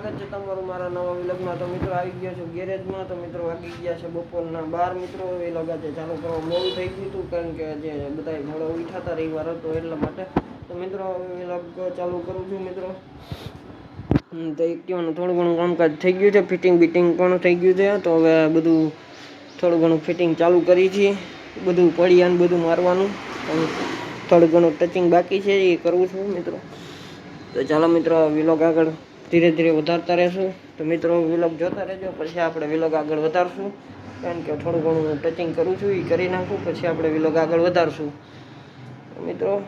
સ્વાગત છે તમારું મારા નવા વિલગમાં. તો મિત્રો આવી ગયા છો ગેરેજમાં. તો મિત્રો વાગી ગયા છે બપોરના બાર. મિત્રો, એ લગા છે ચાલુ કરવા મોડું થઈ ગયું હતું, કારણ કે જે બધા મોડો ઉઠાતા રવિવાર હતો એટલા માટે. તો મિત્રો વિલગ ચાલુ કરું છું, મિત્રો. તો એક્ટિવાનું થોડું ઘણું કામકાજ થઈ ગયું છે. ફિટિંગ બિટિંગ પણ થઈ ગયું છે. તો હવે બધું થોડું ઘણું ફિટિંગ ચાલુ કરી છીએ બધું પડિયાને બધું મારવાનું. થોડું ઘણું ટચિંગ બાકી છે, એ કરવું છું, મિત્રો. તો ચાલો, મિત્રો, વિલોગ આગળ ધીરે ધીરે વધારતા રહેશું. તો મિત્રો વિલોગ જોતા રહેજો. પછી આપણે વિલોગ આગળ વધારશું. કારણ કે થોડું ઘણું ટચિંગ કરું છું એ કરી નાખું. પછી આપણે વિલોગ આગળ વધારશું. મિત્રો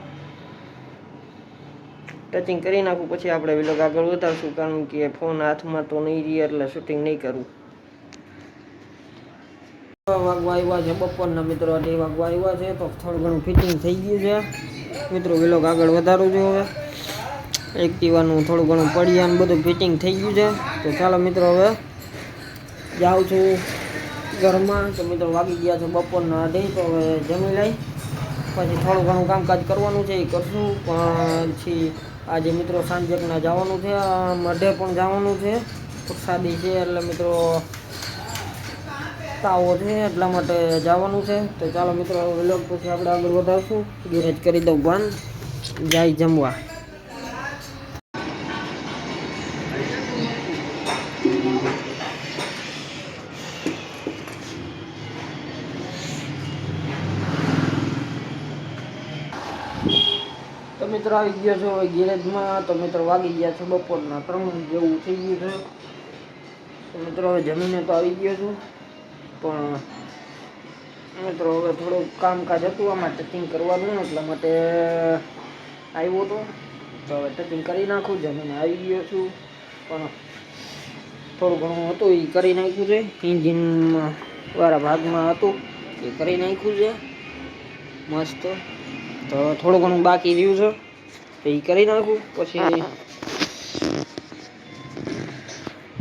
ટચિંગ કરી નાખું, પછી આપણે વિલોગ આગળ વધારશું. કારણ કે ફોન હાથમાં તો નહીં રહીએ એટલે શૂટિંગ નહીં કરું. વાગવા આવ્યા છે બપોરના મિત્રો. અઢી વાગવા આવ્યા છે, તો થોડું ઘણું ફિટિંગ થઈ ગયું છે. મિત્રો વિલોગ આગળ વધારું છું હવે એક્ટિવાનું થોડું ઘણું પડિયાનું બધું ફિટિંગ થઈ ગયું છે. તો ચાલો મિત્રો હવે જાઉં છું ઘરમાં. તો મિત્રો વાગી ગયા છે બપોરના અઢી, તો હવે જમી લઈ. પછી થોડું ઘણું કામકાજ કરવાનું છે, એ કરશું. પછી આજે મિત્રો સાંજકના જવાનું છે મઢે પણ જવાનું છે. પ્રસાદી છે એટલે મિત્રો તાવો છે એટલા માટે જવાનું છે. તો ચાલો મિત્રો વિલોગ પછી આપણે આગળ વધારશું. ગેરેજ કરી દઉં બંધ જાય જમવા. મિત્રો આવી ગયો છો હવે ગેરેજમાં, તો મિત્રો વાગી ગયા છે બપોરના ત્રણ જેવું થઈ ગયું છે. તો મિત્રો હવે જમીને તો આવી ગયો છું, પણ મિત્રો હવે થોડુંક કામકાજ હતું આમાં ટચિંગ કરવાનું એટલા માટે આવ્યો હતો તો હવે ટચિંગ કરી નાખું, જમીને આવી ગયો છું, પણ થોડું ઘણું હતું એ કરી નાખ્યું છે. ઇન્જિનમાં વાળા ભાગમાં હતું, એ કરી નાખ્યું છે. મસ્ત. તો થોડું ઘણું બાકી રહ્યું છે. એ કરી નાખું, પછી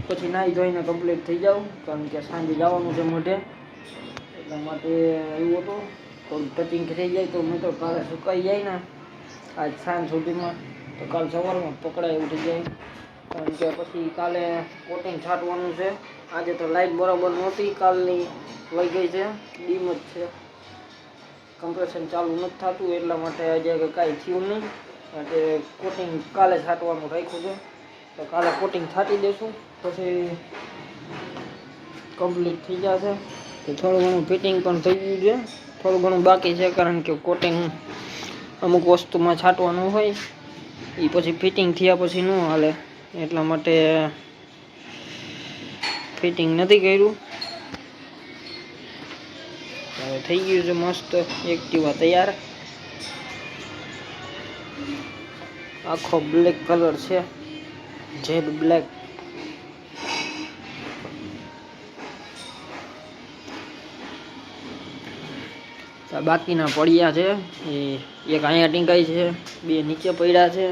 પછી નાહી ધોઈને કમ્પ્લીટ થઈ જાઉં, કારણ કે સાંજે જવાનું છે મોઢે. એટલા માટે આવ્યું હતું, થોડું ટચિંગ થઈ જાય તો મેં તો કાલે સુકાઈ જાય ને. આજ સાંજ સુધીમાં તો કાલ સવારમાં પકડાય એવું થઈ જાય. કારણ કે પછી કાલે કોટિંગ છાંટવાનું છે. આજે તો લાઇટ બરાબર નહોતી, કાલની વહી ગઈ છે. ડીમ જ છે. કમ્પ્રેશન ચાલુ નથી થતું, એટલા માટે આજે કાંઈ થયું નહીં. એટલે કોટિંગ કાલે છાંટવાનું રાખ્યું છે. તો કાલે કોટિંગ છાંટી દઈશું પછી કમ્પ્લીટ થઈ જશે. તો થોડું ઘણું ફિટિંગ પણ થઈ ગયું છે. થોડું ઘણું બાકી છે કારણ કે કોટિંગ અમુક વસ્તુમાં છાંટવાનું હોય. એ પછી ફિટિંગ થયા પછી ન હાલે. એટલા માટે ફિટિંગ નથી કર્યું. હવે થઈ ગયું છે મસ્ત એક્ટિવા તૈયાર. આખો બ્લેક કલર છે. જેડ બ્લેક બાકીના પડ્યા છે. એ એક અહીંયા ટીંગાઈ છે, બે નીચે પડ્યા છે.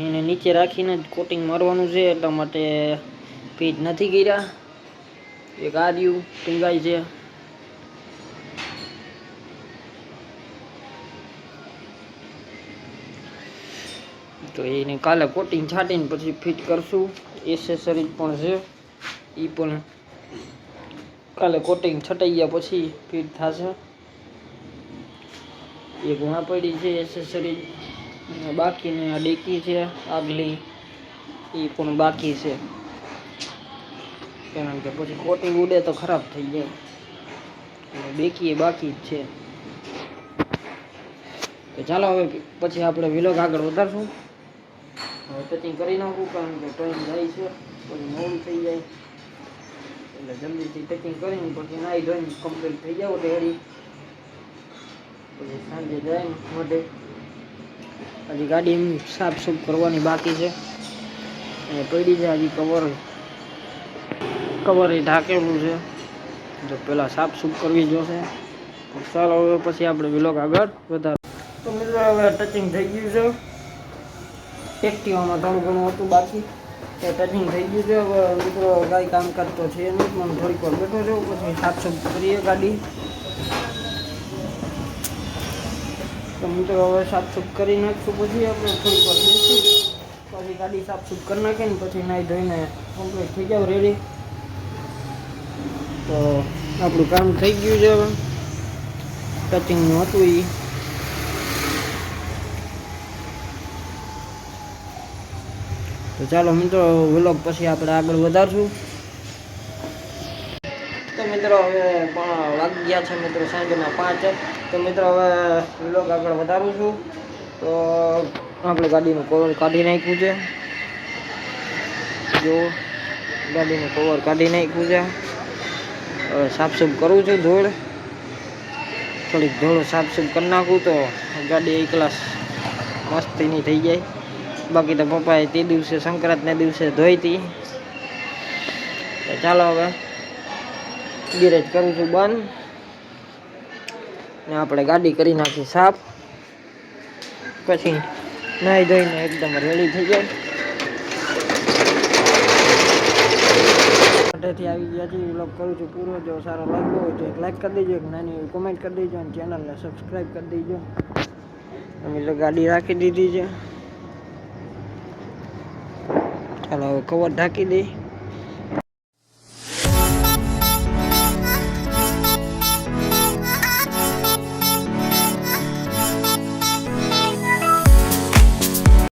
એને નીચે રાખીને જ કોટિંગ મારવાનું છે, એટલા માટે પીચ નથી કર્યા. એક આ ટીંગાઈ છે. તો એને કાલે કોટિંગ છાંટીને પછી ફિટ કરશું. એસેસરીઝ પણ છે. એ પણ કાલે કોટિંગ છટાઈ ગયા પછી ફિટ થશે. એ ગુણા પડી છે એસેસરીઝ બાકીની આ ડેકી છે, આગલી. એ પણ બાકી છે. કારણ કે પછી કોટિંગ ઉડે તો ખરાબ થઈ જાય. ડેકી એ બાકી જ છે. ચાલો હવે પછી આપણે વિલોગ આગળ વધારશું. ટચિંગ કરી નાખું, કારણ કે ટ્રેન જાય છે, પછી મોડું થઈ જાય. એટલે જલ્દીથી ટચિંગ કરીને પછી નાઈ ધોઈને કમ્પ્લીટ થઈ જાવ રેડી. પછી સાંજે જાય મોઢે. હજી ગાડી એમ સાફ સૂફ કરવાની બાકી છે. અને પડી છે હજી કવર કવર એ ઢાંકેલું છે. જો પેલા સાફ સૂફ કરવી જોશે. તો ચાલો હવે પછી આપણે વિલોક આગળ વધારે તો મિત્રો, હવે ટચિંગ થઈ ગયું છે. એક્ટિવામાં થોડું ઘણું હતું બાકી. એ ટચિંગ થઈ ગયું છે. હવે મિત્રો કાંઈ કામકાજ તો છે નહીં, પણ થોડીક વાર બેઠો રહ્યો પછી સાફ કરીએ ગાડી. તો મિત્રો હવે સાફસૂફ કરી નાખશું પછી આપણે થોડીક વાર પછી ગાડી સાફસૂફ કરી નાખીએ ને પછી નાહી ધોઈને કમ્પ્લીટ થઈ જાવ રેડી તો આપણું કામ થઈ ગયું છે હવે. ટચિંગનું હતું એ તો ચાલો મિત્રો વ્લોગ પછી આપણે આગળ વધારશું. તો મિત્રો, હવે પણ વાગી છે મિત્રો સાંજના પાંચ. તો મિત્રો, હવે વ્લોગ આગળ વધારું છું. તો આપણે ગાડીનું કવર કાઢી નાખ્યું છે. જો ગાડીનું કવર કાઢી નાખ્યું છે. હવે સાફસૂફ કરું છું ધૂળ. થોડીક ધૂળ સાફસૂફ કરી નાખું તો ગાડી એક ક્લાસ મસ્તીની થઈ જાય. બાકી તો પપ્પાએ તે દિવસે સંક્રાંતના દિવસે ધોઈ હતી ચાલો હવે ગેરેજ કરું છું બંધ. ને આપણે ગાડી કરી નાખી સાફ. પછી નાહી ધોઈને એકદમ રેડી થઈ જાય. માટેથી આવી ગયા છીએ વ્લોગ કરું છું પૂરો. જો સારો લાગ્યો હોય તો એક લાઈક કરી દેજો, એક નાની કોમેન્ટ કરી દેજો અને ચેનલને સબસ્ક્રાઈબ કરી દેજો. અમે તો ગાડી રાખી દીધી છે. ચાલો હવે કવર ઢાંકી દઈ